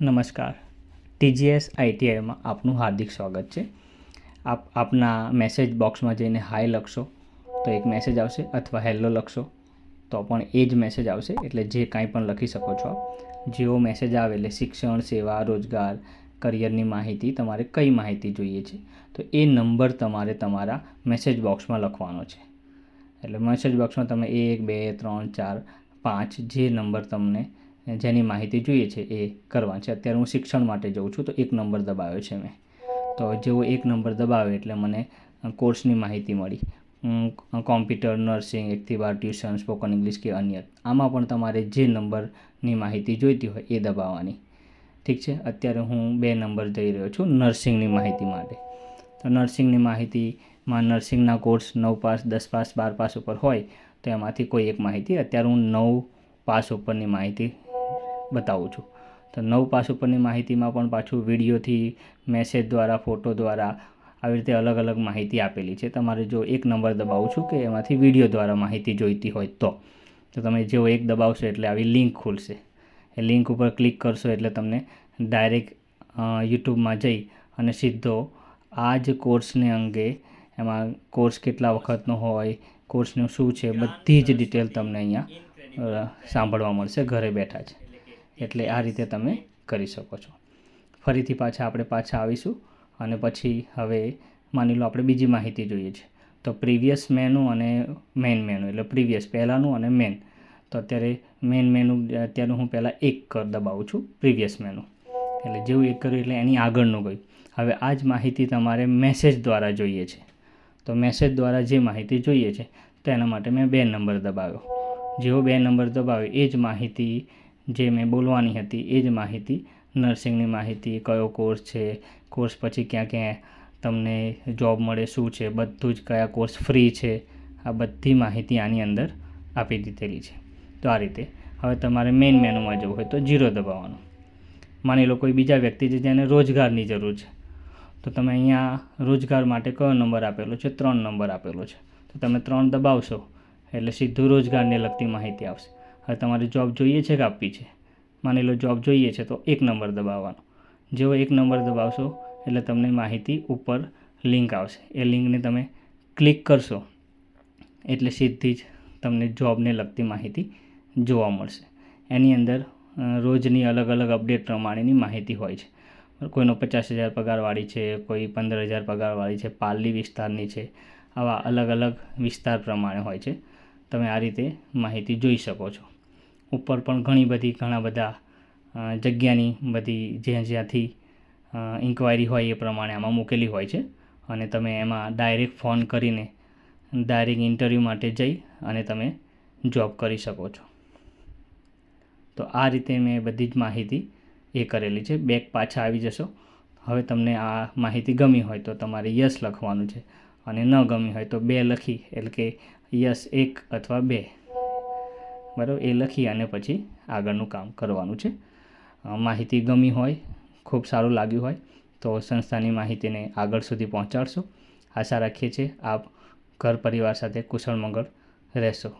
નમસ્કાર. ટીજીએસ આઈટીઆઈમાં આપનું હાર્દિક સ્વાગત છે. આપ, આપના મેસેજ બોક્સમાં જઈને હાય લખશો, તો એક મેસેજ આવશે, અથવા હેલો લખશો, તો પણ એ જ મેસેજ આવશે, એટલે જે કાંઈ પણ લખી શકો છો આપ. જેવો મેસેજ આવે એટલે શિક્ષણ, સેવા, રોજગાર કરિયરની માહિતી, તમારે કઈ માહિતી જોઈએ છે, તો એ નંબર તમારે તમારા મેસેજ બોક્સમાં લખવાનો છે. એટલે મેસેજ બોક્સમાં તમે એક, બે, ત્રણ, ચાર, પાંચ, જે નંબર તમને જેની માહિતી જોઈએ છે એ કરવા છે. અત્યારે હું શિક્ષણ માટે જઉં છું તો એક નંબર દબાવ્યો છે મેં. તો જેવો એક નંબર દબાવ્યો એટલે મને કોર્સની માહિતી મળી. કોમ્પ્યુટર, નર્સિંગ, એકથી બાર ટ્યુશન, સ્પોકન ઇંગ્લિશ કે અન્ય. આમાં પણ તમારે જે નંબરની માહિતી જોઈતી હોય એ દબાવવાની. ઠીક છે? અત્યારે હું બે નંબર જઈ રહ્યો છું નર્સિંગની માહિતી માટે. તો નર્સિંગની માહિતીમાં નર્સિંગના કોર્સ નવ પાસ, દસ પાસ, બાર પાસ ઉપર હોય તો એમાંથી કોઈ એક માહિતી. અત્યારે હું નવ પાસ ઉપરની માહિતી બતાવું છું. તો નવ પાસ ઉપરની માહિતીમાં પણ પાછું વિડીયોથી, મેસેજ દ્વારા, ફોટો દ્વારા આવી રીતે અલગ અલગ માહિતી આપેલી છે. તમારે જો એક નંબર દબાવું છું કે એમાંથી વીડિયો દ્વારા માહિતી જોઈતી હોય તો. તો તમે જેવો એક દબાવશો એટલે આવી લિંક ખુલશે. એ લિંક ઉપર ક્લિક કરશો એટલે તમને ડાયરેક્ટ યુટ્યુબમાં જઈ અને સીધો આ જ કોર્સને અંગે એમાં કોર્સ કેટલા વખતનો હોય, કોર્સનું શું છે, બધી જ ડિટેલ તમને અહીંયા સાંભળવા મળશે ઘરે બેઠા જ. એટલે આ રીતે તમે કરી શકો છો. ફરીથી પાછા આપણે પાછા આવીશું અને પછી હવે માની લો આપણે બીજી માહિતી જોઈએ છે. તો પ્રીવિયસ મેનુ અને મેઇન મેનુ, એટલે પ્રીવિયસ પહેલાંનું અને મેન તો અત્યારે મેઇન મેનુ અત્યારે હું પહેલાં એક કર દબાવું છું, પ્રીવિયસ મેનુ. એટલે જેવું એક કર્યું એટલે એની આગળનું ગયું. હવે આ જ માહિતી તમારે મેસેજ દ્વારા જોઈએ છે. તો મેસેજ દ્વારા જે માહિતી જોઈએ છે, તો એના માટે મેં બે નંબર દબાવ્યો. જેવો બે નંબર દબાવ્યો, એ જ માહિતી જે મેં બોલવાની હતી, એ જ માહિતી નર્સિંગની માહિતી, કયો કોર્સ છે, કોર્સ પછી ક્યાં ક્યાં તમને જોબ મળે, શું છે, બધું જ કયા કોર્સ ફ્રી છે, આ બધી માહિતી આની અંદર આપી દીધેલી છે. તો આ રીતે હવે તમારે મેઇન મેનુમાં જવું હોય તો જીરો દબાવવાનું. માની લો કોઈ બીજા વ્યક્તિ છે જેને રોજગારની જરૂર છે. તો તમે અહીંયા રોજગાર માટે કયો નંબર આપેલો છે? ત્રણ નંબર આપેલો છે. તો તમે ત્રણ દબાવશો એટલે સીધું રોજગારને લગતી માહિતી આવશે. હવે તમારે જોબ જોઈએ છે કે આપવી છે? માની લો જોબ જોઈએ છે તો એક નંબર દબાવવાનો. જેવો એક નંબર દબાવશો એટલે તમને માહિતી ઉપર લિંક આવશે. એ લિંકને તમે ક્લિક કરશો એટલે સીધી જ તમને જોબને લગતી માહિતી જોવા મળશે. એની અંદર રોજની અલગ અલગ અપડેટ પ્રમાણેની માહિતી હોય છે. કોઈનો પચાસ હજાર પગારવાળી છે, કોઈ પંદર હજાર પગારવાળી છે પાલી વિસ્તારની છે, આવા અલગ અલગ વિસ્તાર પ્રમાણે હોય છે. તમે આ રીતે માહિતી જોઈ શકો છો. ઉપર પણ ઘણી બધી, ઘણા બધા જગ્યાની બધી જ્યાં જ્યાંથી ઇન્ક્વાયરી હોય એ પ્રમાણે આમાં મૂકેલી હોય છે. અને તમે એમાં ડાયરેક્ટ ફોન કરીને ડાયરેક્ટ ઇન્ટરવ્યૂ માટે જઈ અને તમે જોબ કરી શકો છો. તો આ રીતે મેં બધી જ માહિતી એ કરેલી છે. બેક પાછા આવી જશો. હવે તમને આ માહિતી ગમી હોય તો તમારે યસ લખવાનું છે. અને ન ગમી હોય તો બે લખી, એટલે કે યસ એક અથવા બે. બરાબર? એ લખી અને પછી આગળનું કામ કરવાનું છે. માહિતી ગમી હોય, ખૂબ સારું લાગ્યું હોય, તો સંસ્થાની માહિતીને આગળ સુધી પહોંચાડશો. આશા રાખીએ છીએ આપ ઘર પરિવાર સાથે કુશળ મંગળ રહેશો.